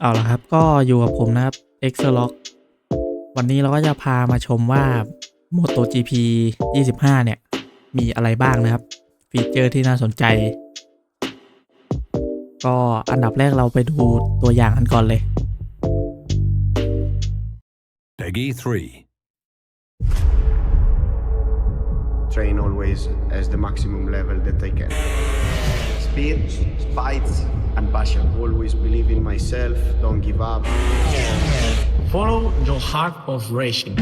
เอาละครับก็อยู่กับผมนะครับ x l o c k วันนี้เราก็จะพามาชมว่า MotoGP 25 เนี่ย มีอะไรบ้างนะครับ ฟีเจอร์ที่น่าสนใจ ก็อันดับแรกเราไปดูตัวอย่างกันก่อนเลย Peggy 3. train always as the maximum level that I can. Speed, fight, and passion. Always believe in myself, don't give up. Follow your heart of racing.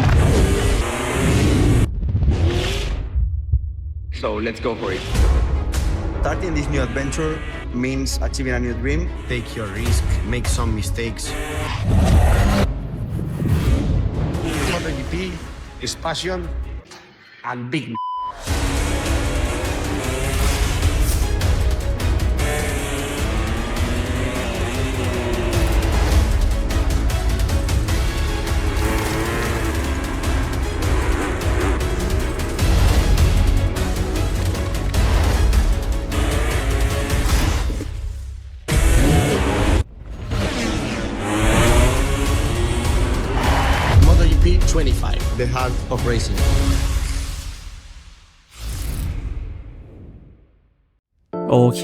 So let's go for it. Starting this new adventure means achieving a new dream. Take your risk, make some mistakes. MotoGP is passion and big. The heart of racing. โอเค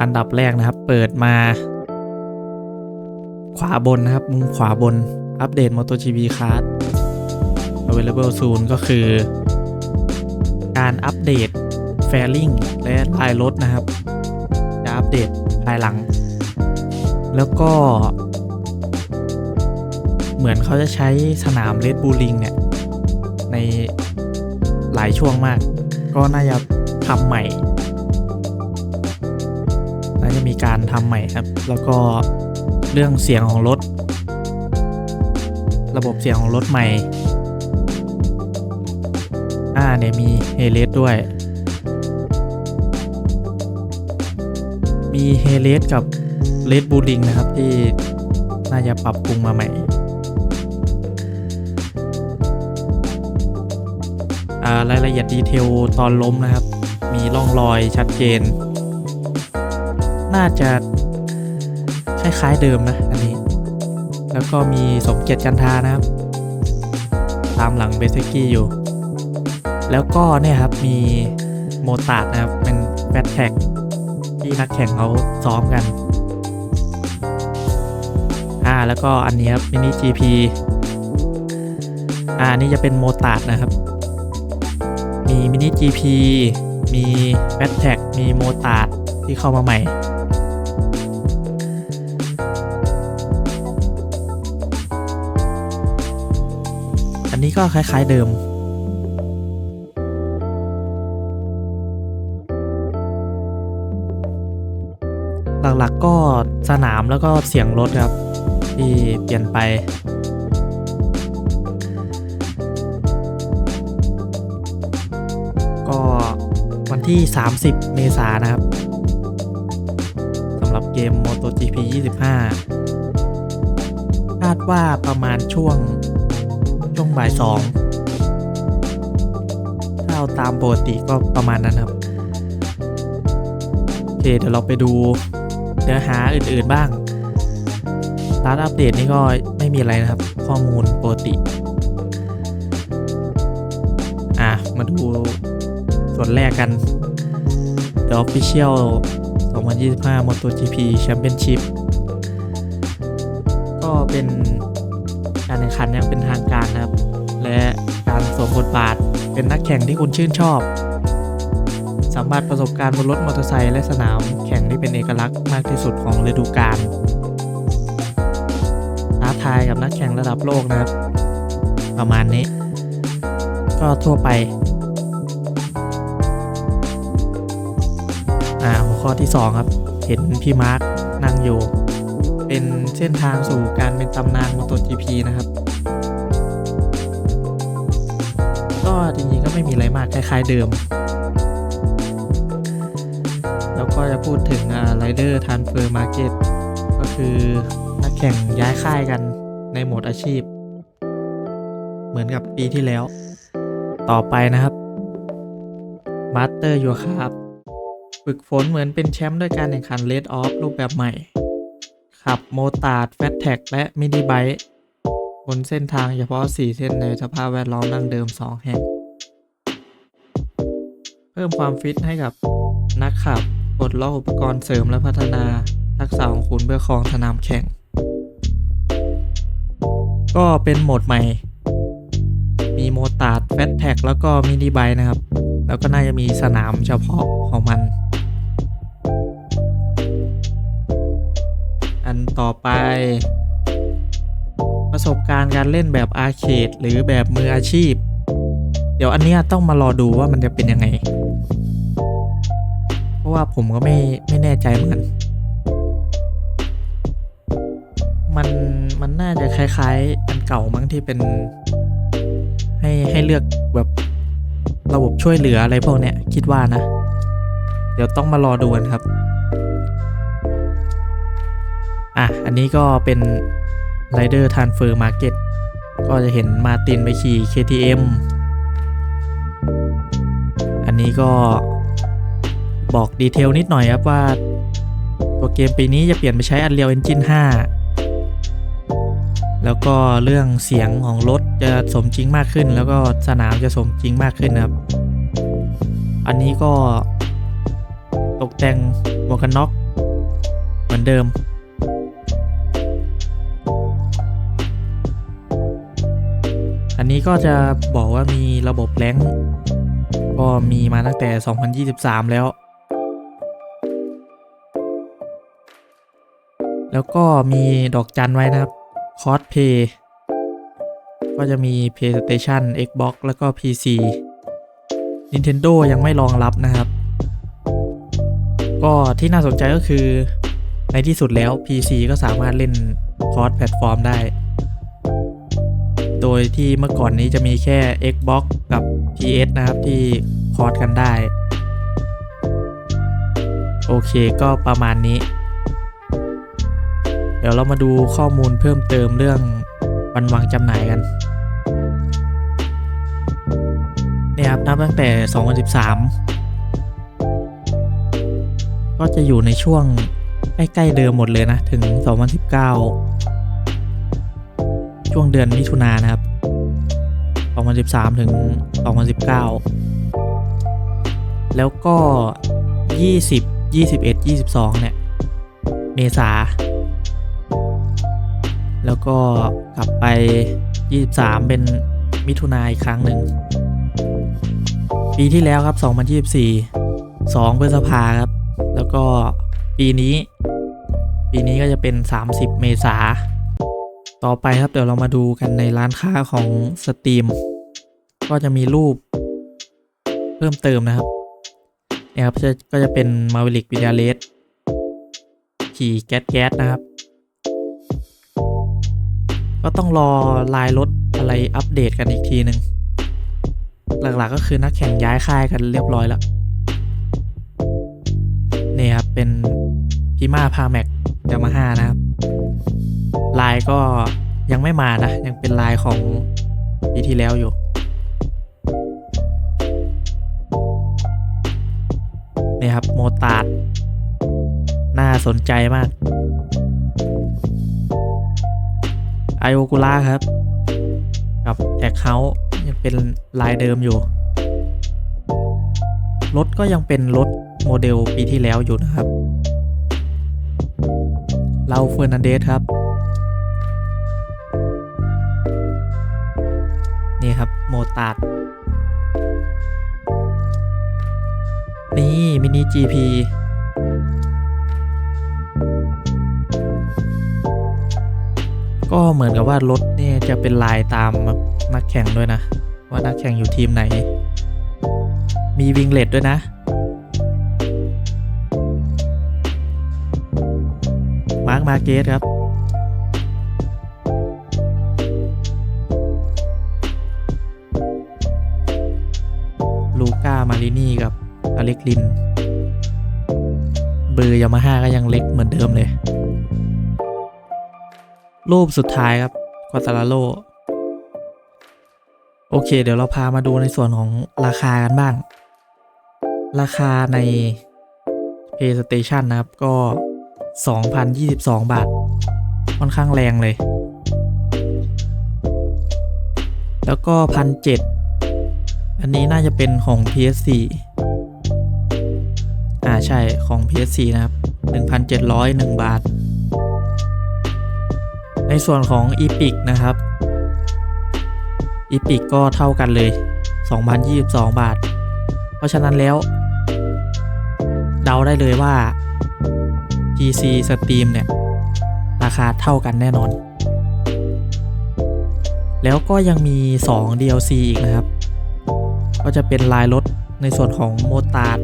อันดับแรกนะครับ เปิดมา ขวาบนนะครับ มุมขวาบน อัปเดต MotoGP Card Available Soon ก็คือ การอัปเดต Fairing และลายรถนะครับ จะอัปเดตภายหลัง แล้วก็ เหมือนเขาจะใช้สนาม Red Bull Ring เนี่ยในหลายช่วงมาก ก็น่าจะทำใหม่ น่าจะมีการทำใหม่ครับ แล้วก็เรื่องเสียงของรถ ระบบเสียงของรถใหม่อ่าเนี่ยมีเฮเลสด้วย มีเฮเลสกับเลดบูลิงนะครับที่น่าจะปรับปรุงมาใหม่ รายละเอียดดีเทลตอนล้มนะครับ มีร่องรอยชัดเจน น่าจะคล้ายๆเดิมนะอันนี้ แล้วก็มีสมเกียรติจันทานะครับ ตามหลังเบสกี้อยู่ แล้วก็เนี่ยครับมีโมตาดนะครับ เป็นแฟตแท็กที่นักแข่งเขาซ้อมกันอ่าแล้วก็อันนี้ครับมินิ GP อ่าอันนี่จะเป็นโมตาดนะครับ มีมินิ GP มีแบทแท็กมีโมตาร์ดที่เข้ามาใหม่ อันนี้ก็คล้ายๆเดิมหลักๆก็สนามแล้วก็เสียงรถครับ ที่เปลี่ยนไป ที่ 30 เมษายนนะครับสำหรับเกม MotoGP 25 คาดว่าประมาณช่วง ช่วงบ่าย 2 ถ้าเอาตามปกติก็ประมาณนั้นครับ โอเคเดี๋ยวเราไปดูเนื้อหาอื่นๆบ้างร้านอัปเดตนี่ก็ไม่มีอะไรนะครับ ข้อมูลปกติ อะ มาดูส่วนแรกกัน The Official 2025 MotoGP Championship ก็เป็นการแข่งขันอย่างเป็นทางการนะครับ และการสวมบทบาทเป็นนักแข่งที่คุณชื่นชอบสัมผัสประสบการณ์บนรถมอเตอร์ไซค์และสนามแข่งที่เป็นเอกลักษณ์มากที่สุดของฤดูกาลท้าทายกับนักแข่งระดับโลกนะครับ ประมาณนี้ ก็ทั่วไป ที่ 2 ครับ เห็นพี่มาร์คนั่งอยู่ เป็นเส้นทางสู่การเป็นตำนาน MotoGP นะครับ ก็จริงๆก็ไม่มีอะไรมากคล้ายๆเดิม แล้วก็จะพูดถึงอ่า Rider Transfer Market ก็คือนักแข่งย้ายค่ายกันในโหมดอาชีพ เหมือนกับปีที่แล้ว ต่อไปนะครับ Master Your Craft ฝึกฝนเหมือนเป็นแชมป์ด้วยการแข่งขัน Red Off รูปแบบใหม่ ขับโมตาร์ดแฟตแท็กและมินิไบค์บนเส้นทางเฉพาะ 4 เส้นในสภาพแวดล้อมดั้งเดิม 2 แห่ง เพิ่มความฟิตให้กับนักขับปลดล็อกอุปกรณ์เสริมและพัฒนาทักษะของคุณเพื่อครองสนามแข่ง ก็เป็นโหมดใหม่ มีโมตาร์ดแฟตแท็กแล้วก็มินิไบค์นะครับ แล้วก็น่าจะมีสนามเฉพาะของมัน ต่อไป ประสบการณ์การเล่นแบบอาร์เคดหรือแบบมืออาชีพ เดี๋ยวอันนี้ต้องมารอดูว่ามันจะเป็นยังไง เพราะว่าผมก็ไม่ไม่แน่ใจเหมือนกันมันมันน่าจะคล้ายๆอันเก่ามั้งที่เป็น ให้ให้เลือกแบบระบบช่วยเหลืออะไรพวกเนี้ยคิดว่านะ เดี๋ยวต้องมารอดูกันครับ อันนี้ก็เป็น Rider Transfer Market ก็จะเห็นมาตินไปขี่ KTM อันนี้ก็บอกดีเทลนิดหน่อยครับว่า ตัวเกมปีนี้จะเปลี่ยนไปใช้ Unreal Engine 5 แล้วก็เรื่องเสียงของรถจะสมจริงมากขึ้น แล้วก็สนามจะสมจริงมากขึ้นครับ อันนี้ก็ตกแต่งหมวกกันน็อกเหมือนเดิม อันนี้ก็จะบอกว่ามีระบบแรงก็มีมาตั้งแต่ 2023 แล้ว แล้วก็มีดอกจันไว้นะครับคอสเพย์ก็จะมี PlayStation Xbox แล้วก็ PC Nintendo ยังไม่รองรับนะครับ ก็ที่น่าสนใจก็คือในที่สุดแล้ว PC ก็สามารถเล่นคอร์สแพลตฟอร์มได้ โดยที่เมื่อก่อนนี้จะมีแค่ Xbox กับ PS นะครับที่คอร์สกันได้ โอเคก็ประมาณนี้ เดี๋ยวเรามาดูข้อมูลเพิ่มเติมเรื่องวันวางจำหน่ายกันเนี่ยครับนับตั้งแต่ 2013 ก็จะอยู่ในช่วงใกล้ ๆ เดิมหมดเลยนะ ถึง 2019 ช่วงเดือนมิถุนายนนะครับ 2013 ถึง 2019 แล้วก็ 20 21 22 เนี่ย เมษา แล้วก็กลับไป 23 เป็นมิถุนายนอีกครั้งหนึ่ง ปีที่แล้วครับ 2024 2พฤษภาครับ แล้วก็ปีนี้ ปีนี้ก็จะเป็น 30 เมษา ต่อไปครับเดี๋ยวเรามาดูกันในร้านค้าของ Steam ก็จะมีรูปเพิ่มเติมนะครับเนี่ยครับก็จะเป็น Maverick v i d a l e s ขี่แก๊สแก๊สนะครับ ก็ต้องรอลายรถอะไรอัปเดตกันอีกทีหนึ่งหลักๆก็คือนักแข่งย้ายค่ายกันเรียบร้อยแล้วนี่ครับเป็นพิมาพาแม็กยามาฮ่านะครับ ลายก็ยังไม่มานะ ยังเป็นลายของปีที่แล้วอยู่นี่ครับโมตาดน่าสนใจมากไอโอกูล่าครับ กับแท็กเฮาส์ยังเป็นลายเดิมอยู่ รถก็ยังเป็นรถโมเดลปีที่แล้วอยู่นะครับ เราเฟอร์นันเดสครับ นี่ครับโมตาร์ดนี่มินิ GP ก็เหมือนกับว่ารถเนี่ยจะเป็นลายตามนักแข่งด้วยนะ ว่านักแข่งอยู่ทีมไหน มีวิงเลดด้วยนะมาร์คมาเกสครับ รินี่กับอเล็กลิน เบอร์ยามาฮ่าก็ยังเล็กเหมือนเดิมเลย รูปสุดท้ายครับควาตาลาโล โอเค เดี๋ยวเราพามาดูในส่วนของราคากันบ้าง ราคาใน PlayStation นะครับก็ 2,022 บาท ค่อนข้างแรงเลย แล้วก็พันเอันนี้น่าจะเป็นของ PS4 อ่าใช่ของ PS4 นะครับ 1,701 บาท ในส่วนของ Epic นะครับ Epic ก็เท่ากันเลย 2,022 บาท เพราะฉะนั้นแล้ว เดาได้เลยว่า PC Steam เนี่ย ราคาเท่ากันแน่นอน แล้วก็ยังมี 2 DLC อีกนะครับ ก็จะเป็นลายรถในส่วนของโมตาร์ด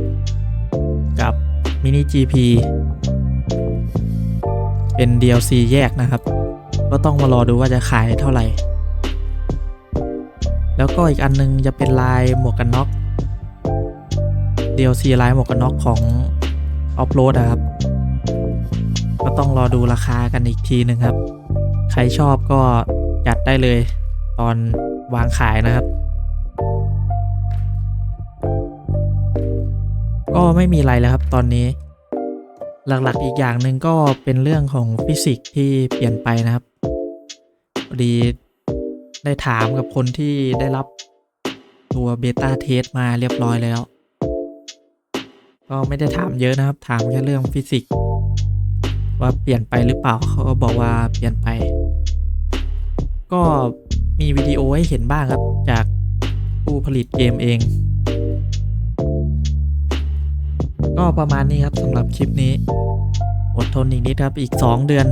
กับมินิ GP เป็น DLC แยกนะครับ ก็ต้องมารอดูว่าจะขายเท่าไหร่ แล้วก็อีกอันนึงจะเป็นลายหมวกกันน็อก DLC ลายหมวกกันน็อกของออฟโรดนะครับ ก็ต้องรอดูราคากันอีกทีหนึ่งครับ ใครชอบก็จัดได้เลยตอนวางขายนะครับ ก็ไม่มีอะไรแล้วครับตอนนี้ หลักๆอีกอย่างหนึ่งก็เป็นเรื่องของฟิสิกส์ที่เปลี่ยนไปนะครับพอดีได้ถามกับคนที่ได้รับตัวเบต้าเทสมาเรียบร้อยแล้ว ก็ไม่ได้ถามเยอะนะครับ ถามแค่เรื่องฟิสิกส์ว่าเปลี่ยนไปหรือเปล่าเขาก็บอกว่าเปลี่ยนไป ก็มีวิดีโอให้เห็นบ้างครับจากผู้ผลิตเกมเอง ก็ประมาณนี้ครับสำหรับคลิปนี้ อดทนอีกนิดครับอีก 2 เดือน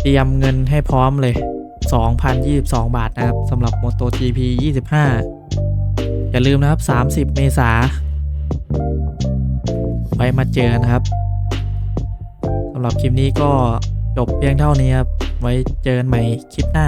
เตรียมเงินให้พร้อมเลย 2,022 บาทนะครับสำหรับ MotoGP 25 อย่าลืมนะครับ 30 เมษาไว้มาเจอนนะครับสำหรับคลิปนี้ก็จบเพียงเท่านี้ครับ ไว้เจอกันใหม่คลิปหน้า